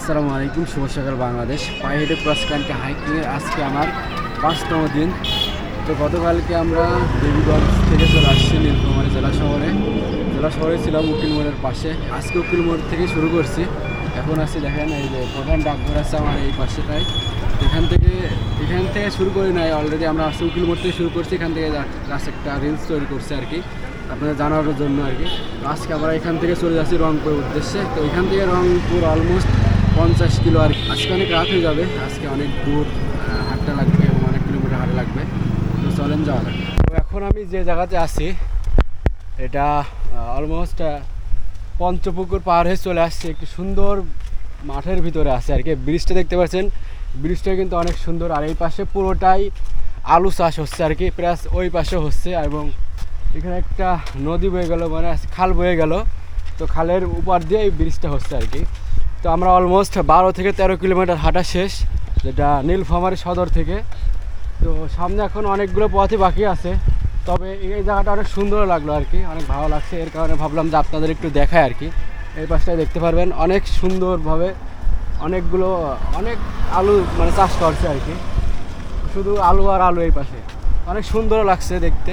আসসালামু আলাইকুম, শুভ সকাল বাংলাদেশ। পায়ে হেঁটে ক্রস কান্ট্রি হাইকিংয়ের আজকে আমার পাঁচতম দিন। তো গতকালকে আমরা দেবীগঞ্জ থেকে চলে আসছি নীলফামারী জেলা শহরে। জেলা শহরে ছিলাম উকিল মোড়ের পাশে। আজকে উকিল মোড় থেকে শুরু করছি। এখন আসছি দেখেন এই যে প্রধান ডাকঘর আছে আমার এই পাশেটাই এখান থেকে এখান থেকে শুরু করি নাই অলরেডি আমরা আসছি উকিল মোড় থেকে শুরু করছি। এখান থেকে জাস্ট একটা রিলস তৈরি করছি আর কি, আপনাদের জানানোর জন্য আর কি। আজকে আমরা এখান থেকে চলে যাচ্ছি রংপুর উদ্দেশ্যে। তো এখান থেকে রংপুর অলমোস্ট পঞ্চাশ কিলো আর আজকে অনেক রাত হয়ে যাবে। আজকে অনেক দূর হাঁটতে লাগবে এবং অনেক কিলোমিটার হাঁটা লাগবে। তো চলেন যাওয়া যাক। তো এখন আমি যে জায়গাতে আছি, এটা অলমোস্ট পঞ্চপুকুর পার হয়ে চলে আসছে। একটি সুন্দর মাঠের ভিতরে আছে আর কি। ব্রিজটা দেখতে পাচ্ছেন। ব্রিজটা কিন্তু অনেক সুন্দর। আর এই পাশে পুরোটাই আলু চাষ হচ্ছে আর কি। প্লাস ওই পাশে হচ্ছে এবং এখানে একটা নদী বয়ে গেল মানে খাল বয়ে গেল। তো খালের উপর দিয়ে এই ব্রিজটা হচ্ছে আর কি। তো আমরা অলমোস্ট বারো থেকে তেরো কিলোমিটার হাঁটা শেষ, যেটা নীলফামারী সদর থেকে। তো সামনে এখন অনেকগুলো পথই বাকি আছে, তবে এই জায়গাটা অনেক সুন্দর লাগল আর কি, অনেক ভালো লাগছে। এর কারণে ভাবলাম যে আপনাদের একটু দেখায় আর কি। এই পাশটায় দেখতে পারবেন, অনেক সুন্দরভাবে অনেকগুলো, অনেক আলু মানে চাষ করছে আর কি। শুধু আলু আর আলু এই পাশে। অনেক সুন্দর লাগছে দেখতে।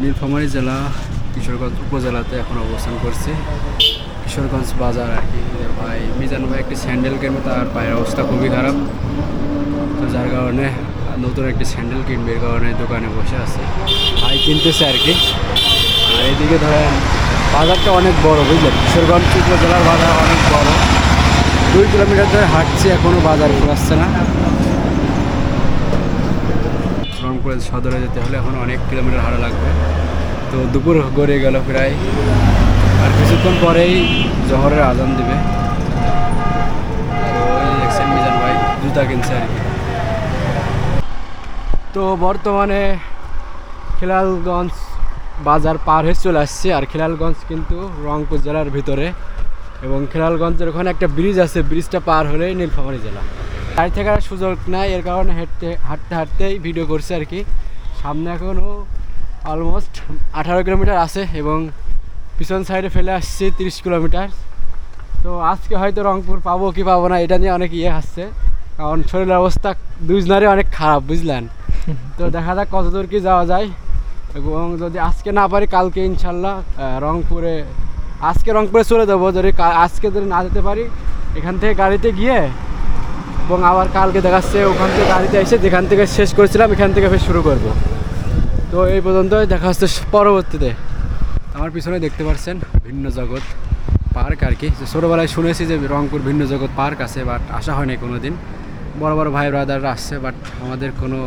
নীলফামারী জেলা কিশোরগঞ্জ উপজেলাতে এখন অবস্থান করছি। কিশোরগঞ্জ বাজার আর কি। ভাই, মিজান ভাই একটি স্যান্ডেল কিনবে, তার পায়ের অবস্থা খুবই খারাপ। তো যার কারণে নতুন একটি স্যান্ডেল কিনবে, এর কারণে দোকানে বসে আছে। ভাই কিনতেছে আর কি। আর এদিকে ধরেন, বাজারটা অনেক বড়, বুঝলেন? কিশোরগঞ্জ উপজেলার বাজার অনেক বড়। দুই কিলোমিটার ধরে হাঁটছি এখনও বাজার ঘুরাচ্ছে না। রংপুর সদরে যেতে হলে এখন অনেক কিলোমিটার হাঁটা লাগবে। তো দুপুর গড়িয়ে গেল প্রায় আর কিছুক্ষণ পরেই জহরের আজান দিবে। ভাই জুতা কিনছে আর কি। তো বর্তমানে খিলালগঞ্জ বাজার পার হয়ে চলে আসছে, আর খিলালগঞ্জ কিন্তু রংপুর জেলার ভিতরে এবং খিলালগঞ্জের ওখানে একটা ব্রিজ আছে ব্রিজটা পার হলেই নীলফামারী জেলা। গাড়ি থাকার সুযোগ নাই, এর কারণে হেঁটতে, হাঁটতে হাঁটতেই ভিডিও করছে আর কি। সামনে এখনও অলমোস্ট আঠারো কিলোমিটার আছে এবং পিছন সাইডে ফেলে আসছি তিরিশ কিলোমিটার। তো আজকে হয়তো রংপুর পাবো কি পাবো না এটা নিয়ে অনেক ইয়ে আসছে কারণ শরীরের অবস্থা দুজনারই অনেক খারাপ বুঝলেন? তো দেখা যাক কতদূর কি যাওয়া যায়। এবং যদি আজকে না পারি কালকে ইনশাল্লাহ রংপুরে আজকে রংপুরে চলে যাব। যদি আজকে যদি না যেতে পারি এখান থেকে গাড়িতে গিয়ে এবং আবার কালকে দেখাচ্ছে ওখান থেকে গাড়িতে এসে যেখান থেকে শেষ করেছিলাম এখান থেকে ফের শুরু করব। তো এই পর্যন্ত দেখা হচ্ছে পরবর্তীতে। আমার পিছনে দেখতে পাচ্ছেন ভিন্ন জগৎ পার্ক আর কি। যে ছোটোবেলায় শুনেছি যে রংপুর ভিন্ন জগৎ পার্ক আছে, বাট আসা হয়নি কোনো দিন বড় বড় ভাই ব্রাদাররা আসছে, বাট আমাদের কোনো,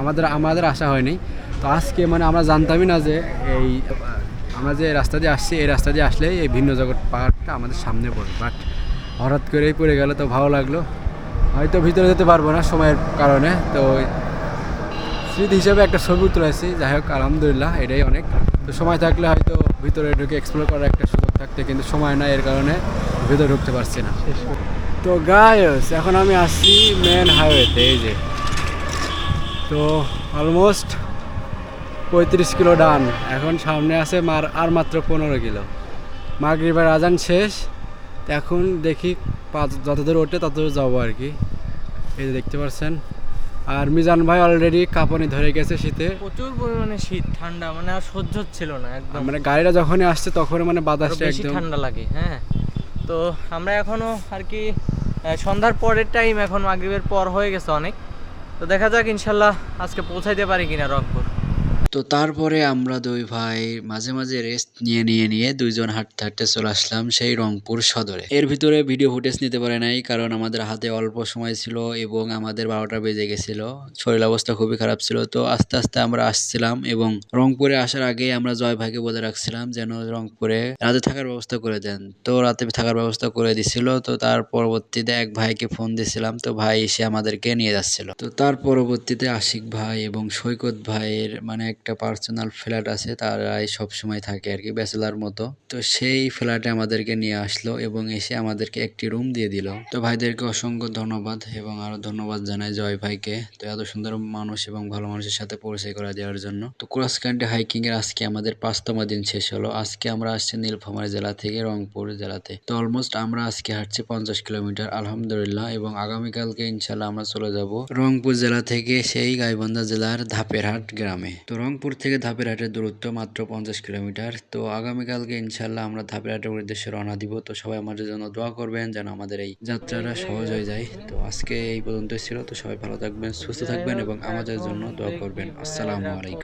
আমাদের আমাদের আসা হয়নি। তো আজকে মানে আমরা জানতামই না যে এই, আমরা যে রাস্তা দিয়ে আসছি, এই রাস্তা দিয়ে আসলেই এই ভিন্ন জগৎ পার্কটা আমাদের সামনে পড়ে বাট হঠাৎ করেই পড়ে গেল, তো ভালো লাগল। হয়তো ভিতরে যেতে পারব না সময়ের কারণে, তো স্মৃতি হিসেবে একটা ছবি তুলেছি। যাই হোক, আলহামদুলিল্লাহ, এটাই অনেক। তো সময় থাকলে হয়তো ভিতরে ঢুকে এক্সপ্লোর করার একটা সুযোগ থাকতে, কিন্তু সময় নাই এর কারণে ভিতরে ঢুকতে পারছি না। তো গায়স এখন আমি আসছি মেন হাইওয়েতে এই যে। তো অলমোস্ট পঁয়ত্রিশ কিলো ডান। এখন সামনে আছে মার, আর মাত্র পনেরো কিলো। মাগরিবার আজান শেষ। এখন দেখি পাঁচ, যতদূর ওঠে ততদূর যাব আর কি। এই যে দেখতে পাচ্ছেন আর মিজান ভাই অলরেডি কাঁপনি ধরে গেছে শীতে। প্রচুর পরিমাণে শীত ঠান্ডা মানে আর সহ্য হচ্ছিল না একদম। মানে গাড়িটা যখনই আসছে তখন মানে বাতাসটা বেশি একদম ঠান্ডা লাগে হ্যাঁ। তো আমরা এখনও আর কি সন্ধ্যার পরের টাইম এখন মাগরিবের পর হয়ে গেছে অনেক। তো দেখা যাক ইনশাল্লাহ আজকে পৌঁছাইতে পারি কিনা রংপুর। তো তারপরে আমরা দুই ভাই মাঝে মাঝে রেস্ট নিয়ে নিয়ে নিয়ে দুইজন হাঁটতে হাঁটতে চলে আসলাম সেই রংপুর সদরে। এর ভিতরে ভিডিও ফুটেজ নিতে পারে নাই কারণ আমাদের হাতে অল্প সময় ছিল এবং আমাদের বারোটা বেজে গেছিল। শরীর অবস্থা খুবই খারাপ ছিল। তো আস্তে আস্তে আমরা আসছিলাম এবং রংপুরে আসার আগে আমরা জয় ভাইকে বলে রাখছিলাম যেন রংপুরে রাতে থাকার ব্যবস্থা করে দেন। তো রাতে থাকার ব্যবস্থা করে দিছিল। তো তার পরবর্তীতে এক ভাইকে ফোন দিছিলাম। তো ভাই এসে আমাদেরকে নিয়ে যাচ্ছিল। তো তার পরবর্তীতে আশিক ভাই এবং সৈকত ভাইয়ের মানে একটা পার্সোনাল ফ্ল্যাট আছে, তারাই সব সময় থাকে আর কি, ব্যাচেলার মতো। তো সেই ফ্ল্যাটে আমাদেরকে নিয়ে আসলো এবং এসে আমাদেরকে একটি রুম দিয়ে দিল। তো ভাইদেরকে অসংখ্য ধন্যবাদ এবং আরও ধন্যবাদ জানাই জয় ভাইকে। তো এত সুন্দর মানুষ এবং ভালো মানুষের সাথে পরিচয় করে দেওয়ার জন্য। তো ক্রস কান্ট্রি হাইকিং এর আজকে আমাদের পাঁচতম দিন শেষ হলো। আজকে আমরা আসছি নীলফামারী জেলা থেকে রংপুর জেলাতে। তো অলমোস্ট আমরা আজকে হাঁটছি পঞ্চাশ কিলোমিটার, আলহামদুলিল্লাহ এবং আগামীকালকে ইনশাল্লাহ আমরা চলে যাব রংপুর জেলা থেকে সেই গাইবান্ধা জেলার ধাপেরহাট গ্রামে। তো রংপুর থেকে ধাপেরহাটের দূরত্ব মাত্র পঞ্চাশ কিলোমিটার। তো আগামীকালকে ইনশাল্লাহ আমরা ধাপেরহাটের উদ্দেশ্যে রওনা দিব। তো সবাই আমাদের জন্য দোয়া করবেন যেন আমাদের এই যাত্রাটা সহজ হয়ে যায়। তো আজকে এই পর্যন্ত ছিল। তো সবাই ভালো থাকবেন, সুস্থ থাকবেন এবং আমাদের জন্য দোয়া করবেন। আসসালামু আলাইকুম।